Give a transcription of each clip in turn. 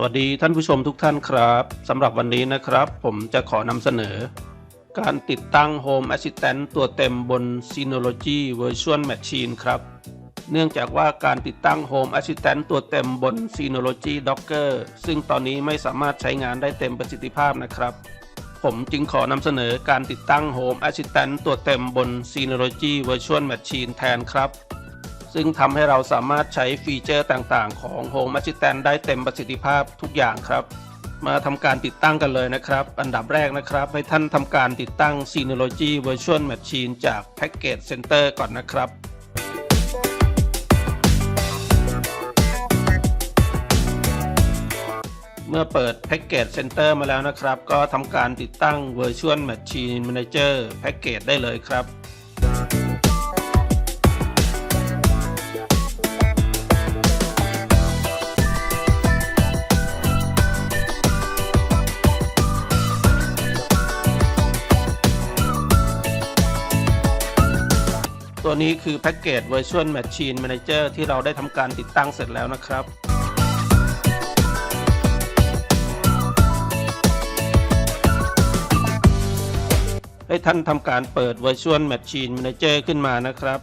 สวัสดีท่านผู้ชมทุกท่านครับสำหรับวันนี้นะครับ ผมจะขอนำเสนอ การติดตั้ง Home Assistant ตัวเต็มบน Synology Virtual Machine ครับ เนื่องจากว่าการติดตั้ง Home Assistant ตัวเต็มบน Synology Docker ซึ่งตอนนี้ไม่สามารถใช้งานได้เต็มประสิทธิภาพนะครับ ผมจึงขอนำเสนอการติดตั้ง Home Assistant ตัวเต็มบน Synology Virtual Machine แทนครับ ซึ่งทำให้เราสามารถใช้ฟีเจอร์ต่างๆ ของ Home Assistant ได้เต็มประสิทธิภาพทุกอย่างครับ มาทำการติดตั้งกันเลยนะครับ อันดับแรกนะครับ ให้ท่านทำการติดตั้ง Synology Virtual Machine จาก Package Center ก่อนนะครับเมื่อเปิด Package Center มาแล้วนะครับ ก็ทำการติดตั้ง Virtual Machine Manager Package ได้เลยครับ ตัวนี้คือแพ็กเกจ Virtual Machine Manager ที่เราได้ทำการติดตั้งเสร็จแล้วนะครับให้ท่านทำการเปิด Virtual Machine Manager ขึ้นมานะครับ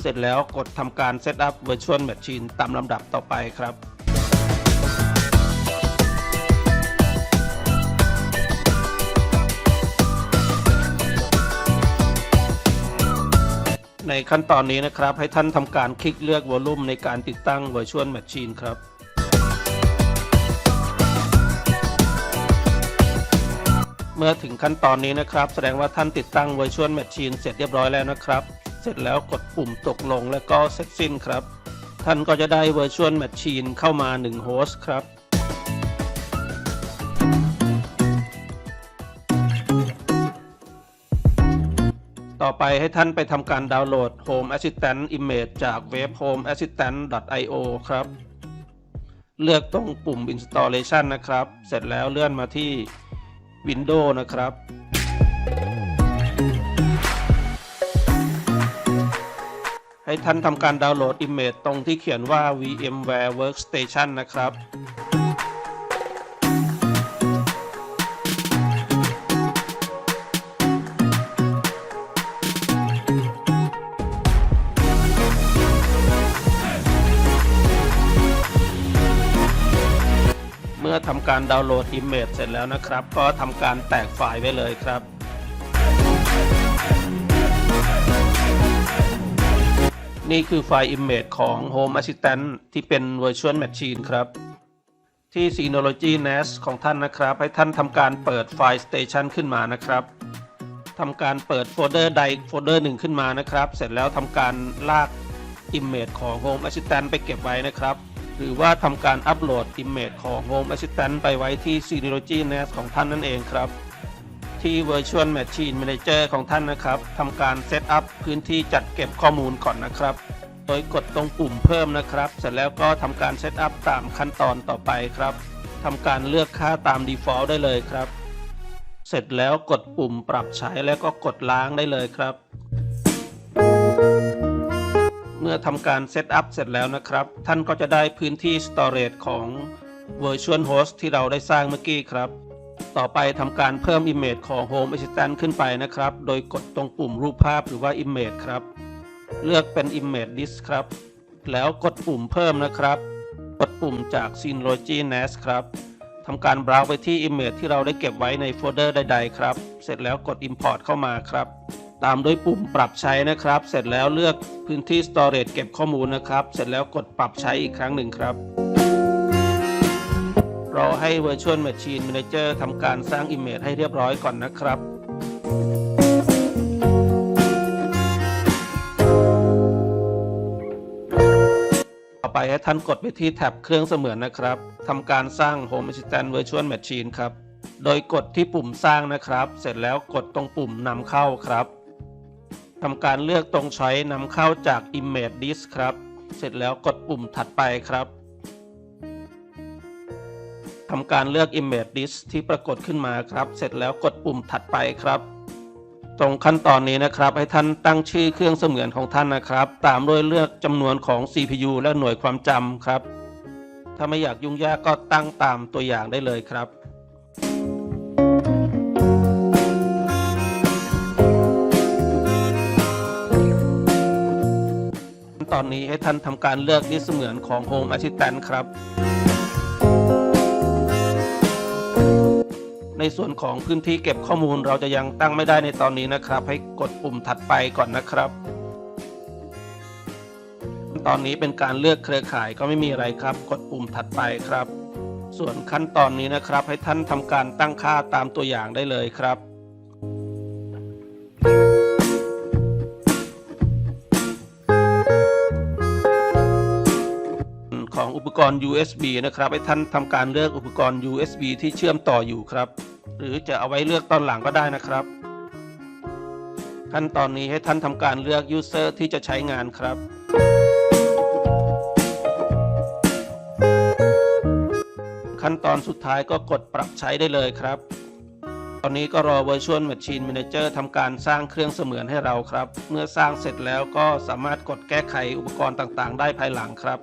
เสร็จแล้วกดทำการ Setup Virtual Machine ตามลำดับต่อไปครับ ในขั้นตอนนี้นะครับ ให้ท่านทำการคลิกเลือกวอลลุ่มในการติดตั้ง Virtual Machine ครับเมื่อถึงขั้นตอนนี้นะครับ แสดงว่าท่านติดตั้ง Virtual Machine เสร็จเรียบร้อยแล้วนะครับ เสร็จแล้วกดปุ่มตกลงและก็เสร็จสิ้นครับ ท่านก็จะได้ Virtual Machine เข้ามา1โฮสต์ครับ อไปให้ท่านไปทำการดาวน์โหลด Home Assistant Image จากเว็บ homeassistant.io ครับ เลือกตรงปุ่ม Installation นะครับ เสร็จแล้วเลื่อนมาที่ Windows นะครับ ให้ท่านทำการดาวน์โหลด Image ตรงที่เขียนว่า VMware Workstation นะครับำการดาวน์โหลด Image เสร็จแล้วนะครับ ก็ทำการแตกไฟล์ไว้เลยครับ นี่คือไฟล์ Image ของ Home Assistant ที่เป็น Virtual Machine ครับ ที่ Synology NAS ของท่านนะครับ ให้ท่านทำการเปิดไฟล์ Station ขึ้นมานะครับทำการเปิดโฟลเดอร์ใดโฟลเดอร์หนึ่งขึ้นมานะครับ เสร็จแล้วทำการลาก Image ของ Home Assistant ไปเก็บไว้นะครับ หรือว่าทำการอัปโหลด Image ของ Home Assistant ไปไว้ที่ Synology NAS ของท่านนั่นเองครับ ที่ Virtual Machine Manager ของท่านนะครับทำการเซตอัพพื้นที่จัดเก็บข้อมูลก่อนนะครับ โดยกดตรงปุ่มเพิ่มนะครับ เสร็จแล้วก็ทำการเซตอัพตามขั้นตอนต่อไปครับทำการเลือกค่าตาม Default ได้เลยครับ เสร็จแล้วกดปุ่มปรับใช้แล้วก็กดล้างได้เลยครับ เมื่อทำการเซตอัพเสร็จแล้วนะครับ ท่านก็จะได้พื้นที่ Storage ของ Virtual Host ที่เราได้สร้างเมื่อกี้ครับ ต่อไปทำการเพิ่ม Image ของ Home Assistant ขึ้นไปนะครับ โดยกดตรงปุ่มรูปภาพหรือว่า Image ครับ เลือกเป็น Image Disk ครับ แล้วกดปุ่มเพิ่มนะครับ กดปุ่มจาก Synology NAS ครับทำการ browse ไปที่ Image ที่เราได้เก็บไว้ในโฟลเดอร์ใด ๆ ครับ เสร็จแล้วกด Import เข้ามาครับ ตามด้วยปุ่มปรับใช้นะครับ เสร็จแล้วเลือกพื้นที่ Storage เก็บข้อมูลนะครับ เสร็จแล้วกดปรับใช้อีกครั้งหนึ่งครับ รอให้ Virtual Machine Manager ทำการสร้าง Image ให้เรียบร้อยก่อนนะครับต่อไปให้ท่านกดไปที่แท็บเครื่องเสมือนนะครับ ทำการสร้าง Home Assistant Virtual Machine ครับ โดยกดที่ปุ่มสร้างนะครับ เสร็จแล้วกดตรงปุ่มนำเข้าครับ ทำการเลือกตรงช้อยนำเข้าจาก Image Disk ครับ เสร็จแล้วกดปุ่มถัดไปครับทำการเลือก Image Disk ที่ปรากฏขึ้นมาครับ เสร็จแล้วกดปุ่มถัดไปครับ ตรงขั้นตอนนี้นะครับ ให้ท่านตั้งชื่อเครื่องเสมือนของท่านนะครับ ตามด้วยเลือกจำนวนของ CPU และหน่วยความจำครับ ถ้าไม่อยากยุ่งยากก็ตั้งตามตัวอย่างได้เลยครับ ตอนนี้ให้ท่านทำการเลือกนิสเสมือนของ Home Assistant ครับ ในส่วนของพื้นที่เก็บข้อมูลเราจะยังตั้งไม่ได้ในตอนนี้นะครับ ให้กดปุ่มถัดไปก่อนนะครับ ตอนนี้เป็นการเลือกเครือข่ายก็ไม่มีอะไรครับ กดปุ่มถัดไปครับ ส่วนขั้นตอนนี้นะครับ ให้ท่านทำการตั้งค่าตามตัวอย่างได้เลยครับ กรณ์ USB นะครับให้ท่านทำการเลือกอุปกรณ์ USB ที่เชื่อมต่ออยู่ครับ หรือจะเอาไว้เลือกตอนหลังก็ได้นะครับ ขั้นตอนนี้ให้ท่านทำการเลือก User ที่จะใช้งานครับขั้นตอนสุดท้ายก็กดปรับใช้ได้เลยครับ ตอนนี้ก็รอ Virtual Machine Manager ทำการสร้างเครื่องเสมือนให้เราครับ เมื่อสร้างเสร็จแล้วก็สามารถกดแก้ไขอุปกรณ์ต่างๆ ได้ภายหลังครับ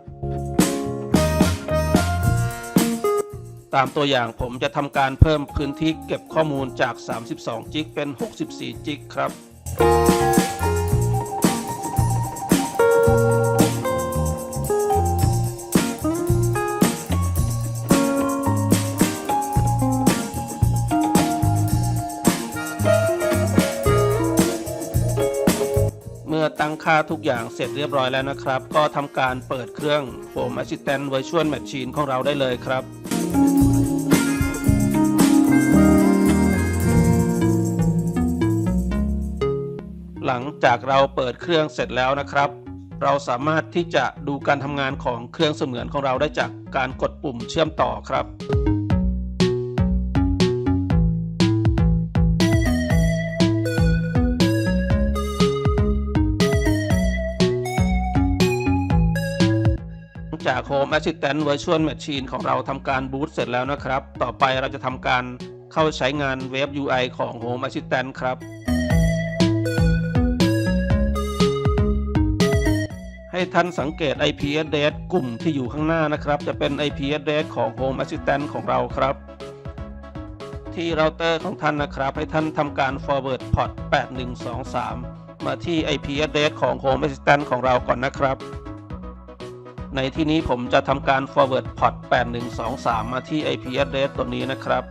ตามตัวอย่างผมจะทำการเพิ่มพื้นที่เก็บข้อมูลจาก 32 จิกเป็น 64 จิกครับ เมื่อตั้งค่าทุกอย่างเสร็จเรียบร้อยแล้วนะครับ ก็ทำการเปิดเครื่อง Home Assistant Virtual Machine ของเราได้เลยครับ ลังจากเราเปิดเครื่องเสร็จแล้วนะครับ เราสามารถที่จะดูการทำงานของเครื่องเสมือนของเราได้จากการกดปุ่มเชื่อมต่อครับ จาก Home Assistant Virtual Machine ของเราทำการบูตเสร็จแล้วนะครับ ต่อไปเราจะทำการเข้าใช้งานเว็บ UI ของ Home Assistant ครับ ให้ท่านสังเกต IP address กลุ่มที่อยู่ข้างหน้านะครับ จะเป็น IP address ของ Home Assistant ของเราครับ ที่เราเตอร์ของท่านนะครับ ให้ท่านทำการ forward port 8123 มาที่ IP address ของ Home Assistant ของเราก่อนนะครับ ในที่นี้ผมจะทำการ forward port 8123 มาที่ IP address ตัวนี้นะครับ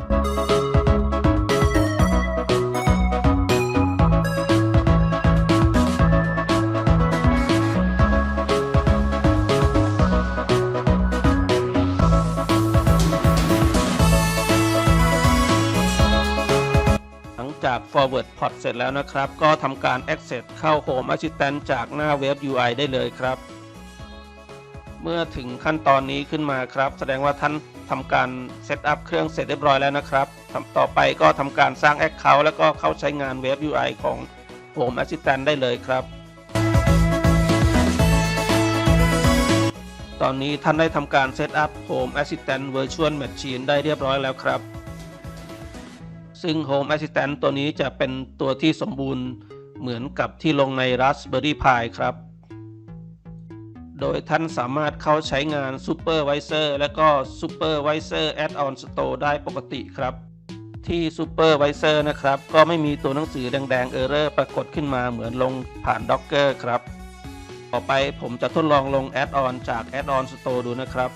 จาก forward port เสร็จแล้วนะครับ ก็ทำการ access เข้า Home Assistant จากหน้าเว็บ UI ได้เลยครับ เมื่อถึงขั้นตอนนี้ขึ้นมาครับ แสดงว่าท่านทำการเซตอัพเครื่องเสร็จเรียบร้อยแล้วนะครับต่อไปก็ทำการสร้าง Account แล้วก็เข้าใช้งานเว็บ UI ของ Home Assistant ได้เลยครับ ตอนนี้ท่านได้ทำการเซตอัพ Home Assistant Virtual Machine ได้เรียบร้อยแล้วครับ ซึ่ง Home Assistant ตัวนี้จะเป็นตัวที่สมบูรณ์เหมือนกับที่ลงใน Raspberry Pi ครับ โดยท่านสามารถเข้าใช้งาน Supervisor และก็ Supervisor Add-on Store ได้ปกติครับ ที่ Supervisor นะครับ ก็ไม่มีตัวหนังสือแดงๆ Error ปรากฏขึ้นมาเหมือนลงผ่าน Docker ครับ ต่อไปผมจะทดลองลง Add-on จาก Add-on Store ดูนะครับ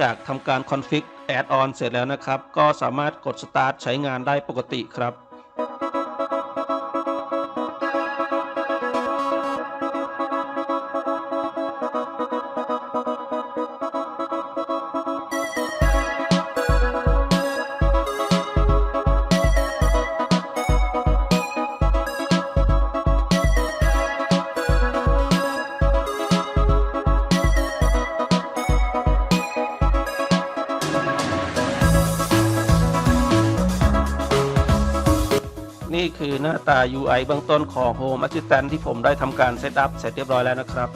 จากทำการ config add-on เสร็จแล้วนะครับ ก็สามารถกด start ใช้งานได้ปกติครับ นี่คือหน้าตา UI เบื้องต้นของ Home Assistant ที่ผมได้ทำการเซตอัพเสร็จเรียบร้อยแล้วนะครับ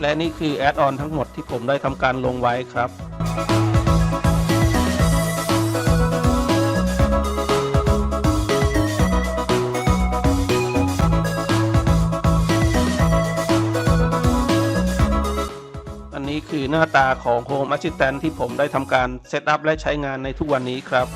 และนี่คือแอดออนทั้งหมดที่ผมได้ทำการลงไว้ครับอันนี้คือหน้าตาของ Home Assistant ที่ผมได้ทำการเซตอัพและใช้งานในทุกวันนี้ครับ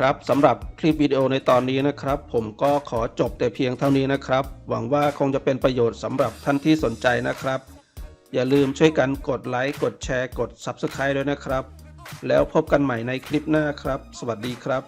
ครับสำหรับคลิปวิดีโอในตอนนี้นะครับ ผมก็ขอจบแต่เพียงเท่านี้นะครับ หวังว่าคงจะเป็นประโยชน์สำหรับท่านที่สนใจนะครับ อย่าลืมช่วยกันกดไลค์กดแชร์กด Subscribe ด้วยนะครับ แล้วพบกันใหม่ในคลิปหน้าครับ สวัสดีครับ